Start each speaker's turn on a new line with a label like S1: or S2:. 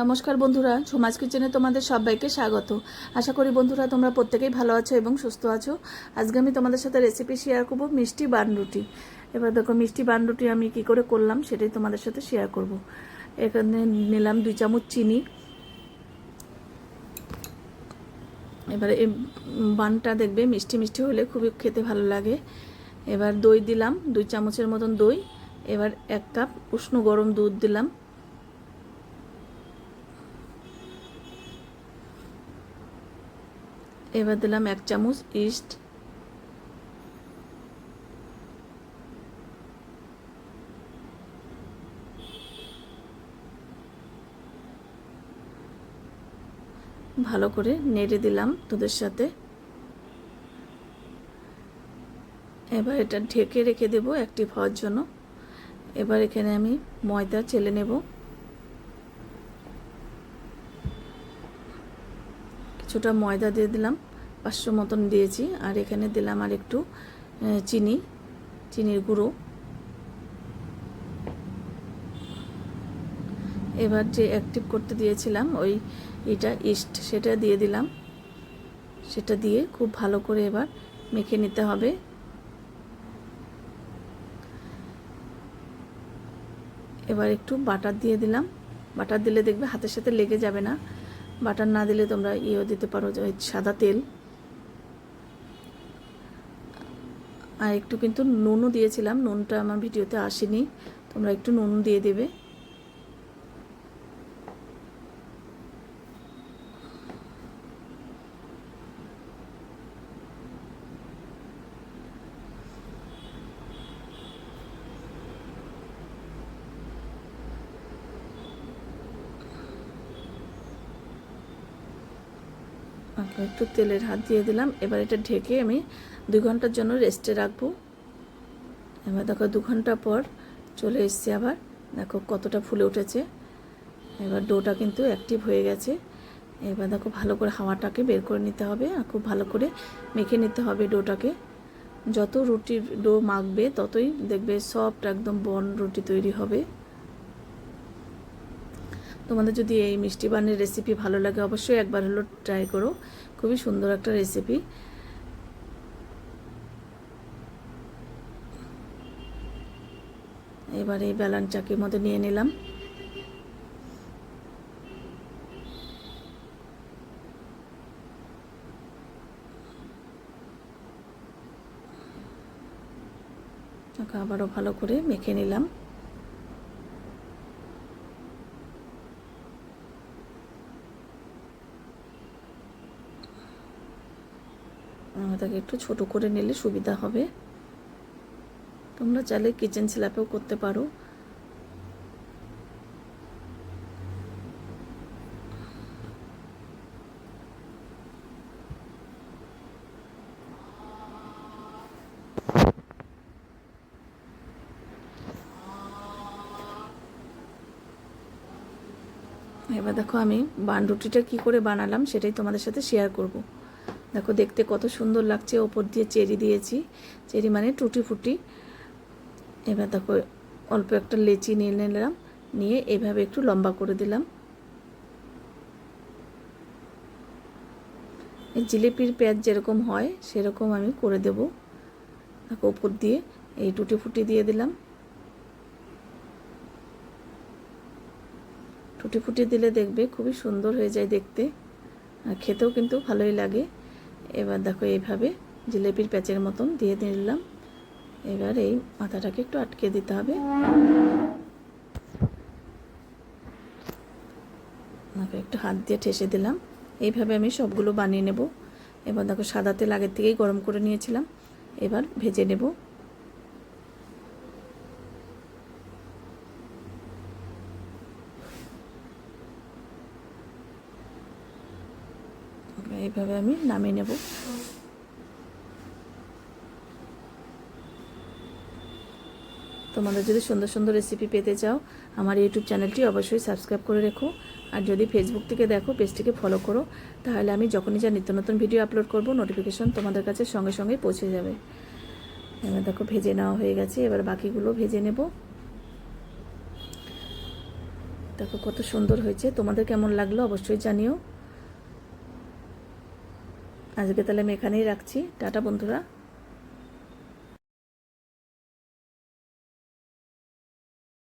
S1: নমস্কার বন্ধুরা, সমাজ কিচেনে তোমাদের সবাইকে স্বাগত। আশা করি বন্ধুরা তোমরা প্রত্যেকেই ভালো আছো এবং সুস্থ আছো। আজকে আমি তোমাদের সাথে রেসিপি শেয়ার করব মিষ্টি বানরুটি এবার দেখো, মিষ্টি বানরুটি আমি কি করে করলাম সেটাই তোমাদের সাথে শেয়ার করব। এখানে নিলাম দুই চামচ চিনি। এবারে এই বানটা দেখবে মিষ্টি মিষ্টি হলে খুবই খেতে ভালো লাগে। এবার দই দিলাম, দুই চামচের মতন দই। এবার এক কাপ উষ্ণ গরম দুধ দিলাম। এবার দিলাম এক চামচ ইস্ট। ভালো করে নেড়ে দিলাম দুধের সাথে। এবার এটা ঢেকে রেখে দেব অ্যাক্টিভ হওয়ার জন্য। এবার এখানে আমি ময়দা চেলে নেব। কিছুটা ময়দা দিয়ে দিলাম। পাঁচশো মতন দিয়েছি, আর এখানে দিলাম আর একটু চিনি, চিনির গুঁড়ো। এবার যে অ্যাক্টিভ করতে দিয়েছিলাম ওই এটা ইস্ট সেটা দিয়ে দিলাম। সেটা দিয়ে খুব ভালো করে এবার মেখে নিতে হবে। এবার একটু বাটার দিয়ে দিলাম। বাটার দিলে দেখবে হাতের সাথে লেগে যাবে না। বাটার না দিলে তোমরা ইয়েও দিতে পারো সাদা তেল। আর একটু কিন্তু নুনও দিয়েছিলাম। নুনটা আমার ভিডিওতে আসেনি। তোমরা একটু নুন দিয়ে দেবে। একটু তেলের হাত দিয়ে দিলাম। এবার এটা ঢেকে আমি দুই ঘণ্টার জন্য রেস্টে রাখব। এবার দেখো দু ঘণ্টা পর চলে এসছে আবার। দেখো কতটা ফুলে উঠেছে। এবার ডোটা কিন্তু অ্যাক্টিভ হয়ে গেছে। এবার দেখো ভালো করে হাওয়াটাকে বের করে নিতে হবে আর খুব ভালো করে মেখে নিতে হবে ডোটাকে যত রুটির ডো মাখবে ততই দেখবে সফট একদম বন রুটি তৈরি হবে। তোমাদের যদি এই মিষ্টি বানের রেসিপি ভালো লাগে, অবশ্যই একবার হলো ট্রাই করো। খুবই সুন্দর একটা রেসিপি এবার এই বেলান চাকির মধ্যে নিয়ে নিলাম। আবারও ভালো করে মেখে নিলাম। তাকে একটু ছোট করে নিলে সুবিধা হবে। তোমরা চাইলে কিচেন স্ল্যাপেও করতে পারো। এবার দেখো আমি বান রুটিটা কী করে বানালাম সেটাই তোমাদের সাথে শেয়ার করব। দেখো, দেখতে কত সুন্দর লাগছে। ওপর দিয়ে চেরি দিয়েছি। চেরি মানে টুটি ফুটি। এবার দেখো, অল্প একটা লেচি নিয়ে নিলাম। নিয়ে এভাবে একটু লম্বা করে দিলাম। জিলিপির পেঁয়াজ যেরকম হয়, সেরকম আমি করে দেব। দেখো, ওপর দিয়ে এই টুটি ফুটি দিয়ে দিলাম। টুটি ফুটি দিলে দেখবে খুবই সুন্দর হয়ে যায় দেখতে। আর খেতেও কিন্তু ভালোই লাগে। এবার দেখো এইভাবে জিলেপির প্যাচের মতন দিয়ে দিলাম। এবার এই মাথাটাকে একটু আটকে দিতে হবে। আমাকে একটু হাত দিয়ে ঠেসে দিলাম। এইভাবে আমি সবগুলো বানিয়ে নেব। এবার দেখো সাদা তেল আগের থেকেই গরম করে নিয়েছিলাম। এবার ভেজে নেব। এইভাবে আমি নামিয়ে নেব। তোমাদের যদি সুন্দর সুন্দর রেসিপি পেতে চাও, আমার ইউটিউব চ্যানেলটি অবশ্যই সাবস্ক্রাইব করে রেখো। আর যদি ফেসবুক থেকে দেখো পেজটিকে ফলো করো, তাহলে আমি যখনই যা নিত্য নতুন ভিডিও আপলোড করব নোটিফিকেশন তোমাদের কাছে সঙ্গে সঙ্গে পৌঁছে যাবে। এবার দেখো, ভেজে নেওয়া হয়ে গেছে। এবার বাকিগুলো ভেজে নেব। দেখো কত সুন্দর হয়েছে। তোমাদের কেমন লাগল অবশ্যই জানিও। আজকে তাহলে আমি এখানেই রাখছি। টাটা বন্ধুরা।